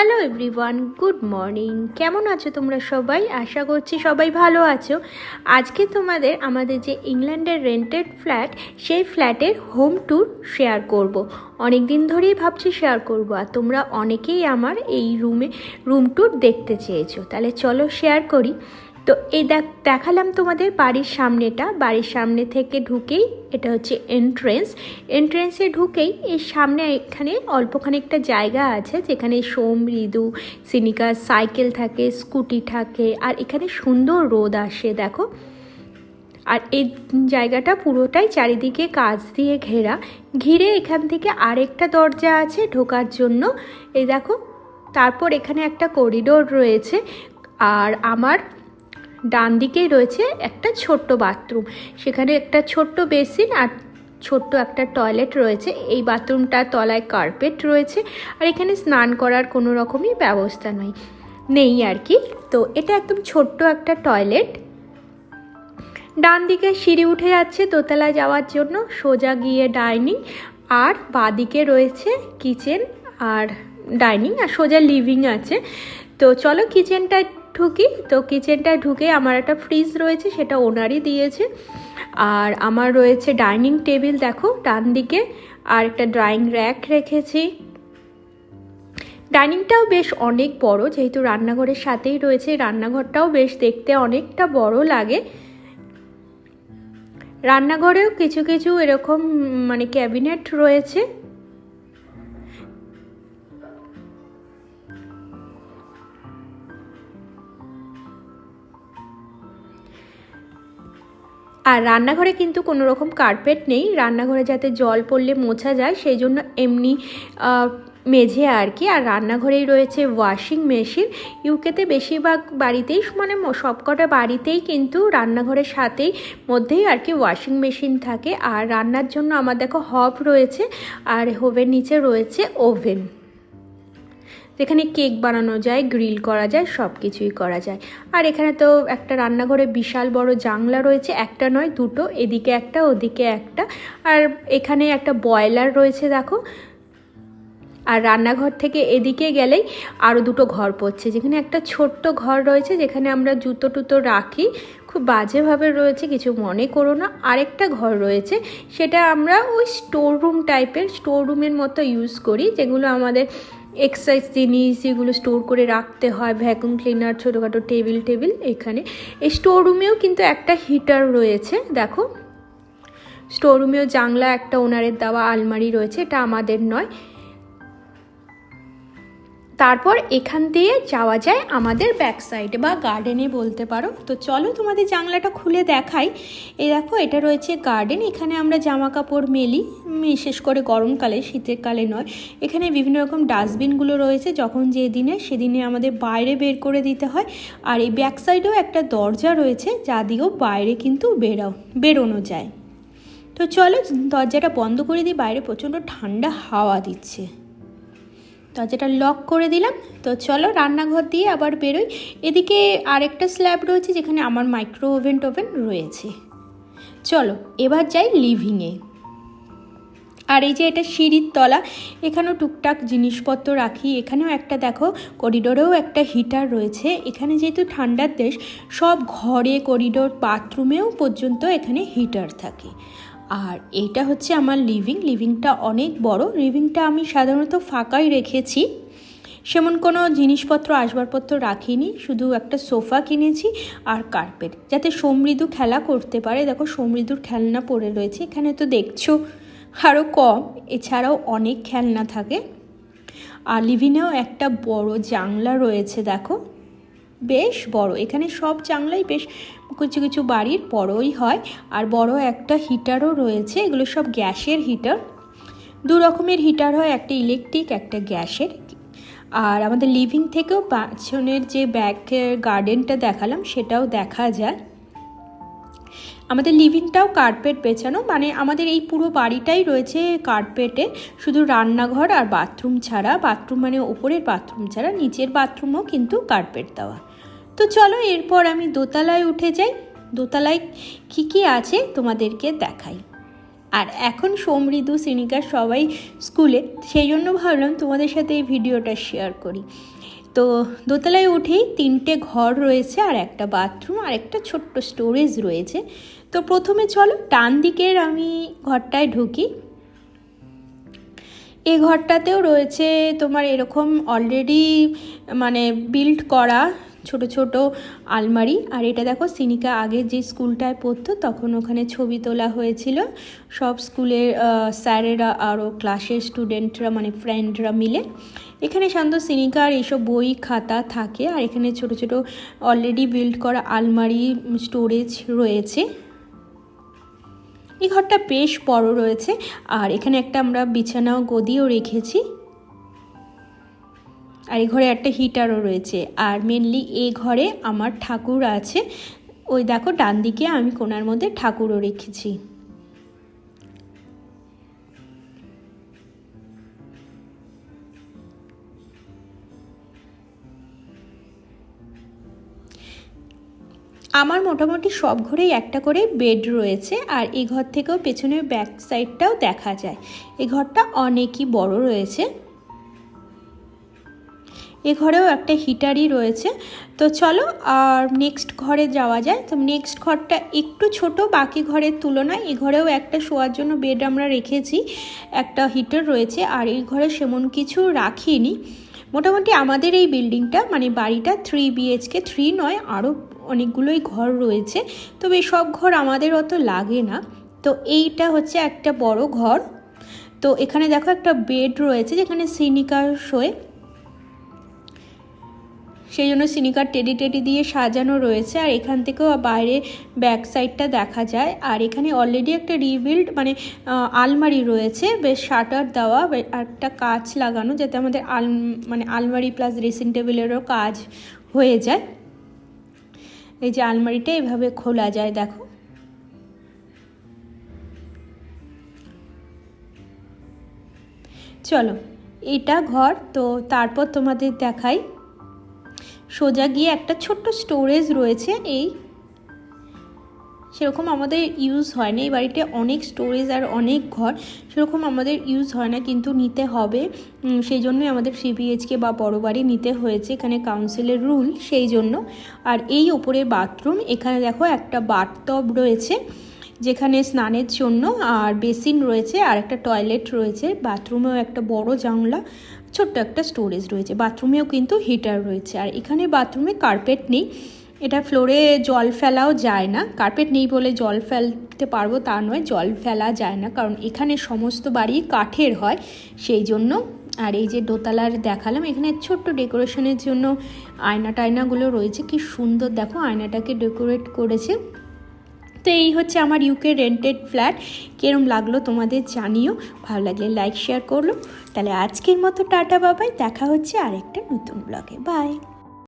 Hello everyone good morning কেমন আছো তোমরা সবাই? আশা করছি সবাই ভালো আছো। আজকে তোমাদের আমাদের যে ইংল্যান্ডের রেন্টেড ফ্ল্যাট সেই ফ্ল্যাটের হোম ট্যুর শেয়ার করব। অনেক দিন ধরেই ভাবছি শেয়ার করব, আর তোমরা অনেকেই আমার এই রুমে রুম ট্যুর দেখতে চেয়েছো। তাহলে চলো শেয়ার করি। তো এই দেখ, দেখালাম তোমাদের বাড়ির সামনেটা। বাড়ির সামনে থেকে ঢুকেই এটা হচ্ছে এন্ট্রেন্স এন্ট্রেন্সে ঢুকেই এর সামনে এখানে অল্প খানিকটা জায়গা আছে, যেখানে সোম মৃদু সিনিকার সাইকেল থাকে স্কুটি থাকে, আর এখানে সুন্দর রোদ আসে, দেখো। আর এই জায়গাটা পুরোটাই চারিদিকে কাজ দিয়ে ঘেরা। ঘিরে এখান থেকে আরেকটা দরজা আছে ঢোকার জন্য। এই দেখো, তারপর এখানে একটা করিডোর রয়েছে। আর আমার ডান দিকেই রয়েছে একটা ছোট্ট বাথরুম। সেখানে একটা ছোট্ট বেসিন আর ছোট্ট একটা টয়লেট রয়েছে। এই বাথরুমটার তলায় কার্পেট রয়েছে আর এখানে স্নান করার কোনো রকমই ব্যবস্থা নয়, নেই আর কি। তো এটা একদম ছোট্ট একটা টয়লেট। ডান দিকে সিঁড়ি উঠে যাচ্ছে দোতলায় যাওয়ার জন্য, সোজা গিয়ে ডাইনিং আর বাদিকে রয়েছে কিচেন আর ডাইনিং আর সোজা লিভিং আছে। তো চলো কিচেনটায় ঢুকি। তো কিচেনটা ঢুকে আমার একটা ফ্রিজ রয়েছে, সেটা ওনারই দিয়েছে। আর আমার রয়েছে ডাইনিং টেবিল, দেখো, ডান দিকে। আর একটা ড্রয়িং র্যাক রেখেছি। ডাইনিংটাও বেশ অনেক বড়, যেহেতু রান্নাঘরের সাথেই রয়েছে রান্নাঘরটাও বেশ দেখতে অনেকটা বড় লাগে। রান্নাঘরেও কিছু কিছু এরকম মানে ক্যাবিনেট রয়েছে। আর রান্নাঘরে কিন্তু কোনো রকম কার্পেট নেই। রান্নাঘরে যাতে জল পড়লে মোছা যায়, সেই জন্য এমনি মেঝে আর কি। আর রান্নাঘরেই রয়েছে ওয়াশিং মেশিন ইউকেতে বেশিরভাগ বাড়িতেই মানে সবকটা বাড়িতেই কিন্তু রান্নাঘরের সাথেই মধ্যেই আর কি ওয়াশিং মেশিন থাকে। আর রান্নার জন্য আমার দেখো হব রয়েছে, আর হোভের নিচে রয়েছে ওভেন যেখানে কেক বানানো যায়, গ্রিল করা যায় সব কিছুই করা যায়। আর এখানে তো একটা রান্নাঘরে বিশাল বড় জাংলা রয়েছে, একটা নয়, দুটো, এদিকে একটা, ওদিকে একটা। আর এখানে একটা বয়লার রয়েছে, দেখো। আর রান্নাঘর থেকে এদিকে গেলেই আরও দুটো ঘর পড়ছে। যেখানে একটা ছোট্ট ঘর রয়েছে, যেখানে আমরা জুতো টুতো রাখি। খুব বাজেভাবে রয়েছে, কিছু মনে করো না। আরেকটা ঘর রয়েছে, সেটা আমরা ওই স্টোর রুম টাইপের স্টোর রুমের মতো ইউজ করি, যেগুলো আমাদের এক্সারসাইজ জিনিস যেগুলো স্টোর করে রাখতে হয় ভ্যাকুম ক্লিনার ছোটোখাটো টেবিল টেবিল এখানে। এই স্টোর রুমেও কিন্তু একটা হিটার রয়েছে, দেখো। স্টোর রুমেও জাংলা একটা ওনারের দেওয়া আলমারি রয়েছে, এটা আমাদের নয়। তারপর এখান দিয়ে যাওয়া যায় আমাদের ব্যাক সাইডে বা গার্ডেনে বলতে পারো। তো চলো তোমাদের জানলাটা খুলে দেখাই। এই দেখো, এটা রয়েছে গার্ডেন এখানে আমরা জামা কাপড় মেলি বিশেষ করে গরমকালে, শীতের কালে নয়। এখানে বিভিন্ন রকম ডাস্টবিনগুলো রয়েছে, যখন যে দিনে, সেদিনে আমাদের বাইরে বের করে দিতে হয়। আর এই ব্যাক সাইডেও একটা দরজা রয়েছে, যা দিয়েও বাইরে কিন্তু বেরাও বেরোনো যায়। তো চলো দরজাটা বন্ধ করে দিই, বাইরে প্রচণ্ড ঠান্ডা হাওয়া দিচ্ছে। দরজাটা লক করে দিলাম। তো চলো রান্নাঘর দিয়ে আবার বেরোই। এদিকে আরেকটা স্ল্যাব রয়েছে যেখানে আমার মাইক্রো ওভেন টোভেন রয়েছে। চলো, এবার যাই লিভিংয়ে আর এই যে এটা সিঁড়ির তলা, এখানেও টুকটাক জিনিসপত্র রাখি। এখানেও একটা দেখো করিডোরেও একটা হিটার রয়েছে। এখানে যেহেতু ঠান্ডার দেশ, সব ঘরে করিডোর বাথরুমেও পর্যন্ত এখানে হিটার থাকে। আর এইটা হচ্ছে আমার লিভিং লিভিংটা অনেক বড়। লিভিংটা আমি সাধারণত ফাঁকাই রেখেছি। সেমন কোনো জিনিসপত্র, আসবাবপত্র রাখিনি, শুধু একটা সোফা কিনেছি আর কার্পেট, যাতে সমৃদ্ধ খেলা করতে পারে। দেখো, সমৃদ্ধর খেলনা পড়ে রয়েছে, এখানে তো দেখছ আরও কম, এছাড়াও অনেক খেলনা থাকে। আর লিভিনেও একটা বড় জাংলা রয়েছে, দেখো। বেশ বড়। এখানে সব জানলাই বেশ কিছু কিছু বাড়ির বড়ই হয়। আর বড় একটা হিটারও রয়েছে। এগুলো সব গ্যাসের হিটার। দু রকমের হিটার হয়। একটা ইলেকট্রিক, একটা গ্যাসের। আর আমাদের লিভিং থেকেও পাঁচজনের যে ব্যাক গার্ডেনটা দেখালাম, সেটাও দেখা যায়। আমাদের লিভিংটাও কার্পেট বেছানো মানে আমাদের এই পুরো বাড়িটাই রয়েছে কার্পেটে। শুধু রান্নাঘর আর বাথরুম ছাড়া। বাথরুম মানে ওপরের বাথরুম ছাড়া। নিচের বাথরুমও কিন্তু কার্পেট দেওয়া। তো চলো এরপর আমি দোতলায় উঠে যাই। দোতলায় কী কী আছে তোমাদেরকে দেখাই। আর এখন সমৃদ্ধ সিনিকা সবাই স্কুলে, সেই জন্য ভাবলাম তোমাদের সাথে এই ভিডিওটা শেয়ার করি। তো দোতলায় উঠেই তিনটে ঘর রয়েছে, আর একটা বাথরুম আর একটা ছোট্ট স্টোরেজ রয়েছে। তো প্রথমে চলো, ডান দিকের আমি ঘরটায় ঢুকি। এই ঘরটাতেও রয়েছে তোমার এরকম অলরেডি মানে বিল্ড করা ছোট ছোট আলমারি। আর এটা দেখো, সিনিকা আগে যে স্কুলটায় পড়তো, তখন ওখানে ছবি তোলা হয়েছিল। সব স্কুলের স্যারেরা আরও ক্লাসের স্টুডেন্টরা মানে ফ্রেন্ডরা মিলে। এখানে শান্ত সিনিকার এইসব বই, খাতা থাকে। আর এখানে ছোট ছোট অলরেডি বিল্ড করা আলমারি স্টোরেজ রয়েছে। এই ঘরটা বেশ বড় রয়েছে। আর এখানে একটা আমরা বিছানাও গদিও রেখেছি। আর এই ঘরে একটা হিটারও রয়েছে। আর মেনলি এই ঘরে আমার ঠাকুর আছে। ওই দেখো, ডান দিকে আমি কোনার মধ্যে ঠাকুরও রেখেছি। আমার মোটামুটি সব ঘরেই একটা করে বেড রয়েছে। আর এই ঘর থেকেও পেছনের ব্যাক সাইডটাও দেখা যায়। এই ঘরটা অনেকই বড় রয়েছে। এ ঘরেও একটা হিটারই রয়েছে। তো চলো, আর নেক্সট ঘরে যাওয়া যায়। তো নেক্সট ঘরটা একটু ছোট, বাকি ঘরের তুলনায় এ ঘরেও একটা শোয়ার জন্য বেড আমরা রেখেছি, একটা হিটার রয়েছে, আর এই ঘরে সেমন কিছু রাখিনি। মোটামুটি আমাদের এই বিল্ডিংটা মানে বাড়িটা থ্রি বিএইচকে থ্রি নয় আরও অনেকগুলোই ঘর রয়েছে। তবে সব ঘর আমাদের অত লাগে না। তো এইটা হচ্ছে একটা বড় ঘর। তো এখানে দেখো একটা বেড রয়েছে, যেখানে সিনিকার শোয়ে। সেই জন্য সিনিকার টেডি টেডি দিয়ে সাজানো রয়েছে, আর এখান থেকেও বাইরে ব্যাক সাইডটা দেখা যায়। আর এখানে অলরেডি একটা রিবিল্ড মানে আলমারি রয়েছে, বেশ শাটার দেওয়া একটা কাজ লাগানো, যাতে আমাদের আল মানে আলমারি প্লাস ড্রেসিং টেবিলেরও কাজ হয়ে যায়। এই যে আলমারিটা এভাবে খোলা যায়, দেখো। চলো, এটা ঘর, তো তারপর তোমাদের দেখাই। সোজা গিয়ে একটা ছোট্ট স্টোরেজ রয়েছে এই। সেরকম আমাদের ইউজ হয় না, এই বাড়িতে অনেক স্টোরেজ আর অনেক ঘর, সেরকম আমাদের ইউজ হয় না, কিন্তু নিতে হবে। সেই জন্যই আমাদের সিবিএইচকে বা বড় বাড়ি নিতে হয়েছে, এখানে কাউন্সিলের রুল সেই জন্য। আর এই ওপরে বাথরুম এখানে দেখো একটা বাথটব রয়েছে, যেখানে স্নানের জন্য আর বেসিন রয়েছে আর একটা টয়লেট রয়েছে বাথরুমেও একটা বড় জানলা ছোট্ট একটা স্টোরেজ রয়েছে। বাথরুমেও কিন্তু হিটার রয়েছে। আর এখানে বাথরুমে কার্পেট নেই। এটা ফ্লোরে জল ফেলাও যায় না। কার্পেট নেই বলে জল ফেলতে পারব তা নয়। জল ফেলা যায় না। কারণ এখানে সমস্ত বাড়ি কাঠের হয়। সেই জন্য আর এই যে দোতলার দেখালাম, এখানে ছোট্ট ডেকোরেশনের জন্য আয়না টায়নাগুলো রয়েছে। কি সুন্দর। দেখো, আয়নাটাকে ডেকোরেট করেছে। তো এই হচ্ছে আমার ইউকে রেন্টেড ফ্ল্যাট কীরম লাগল তোমাদের জানিও। ভালো লাগলে লাইক শেয়ার করল। তাহলে আজকের মতো টাটা বাবাই দেখা হচ্ছে আরেকটা নতুন ব্লগে বাই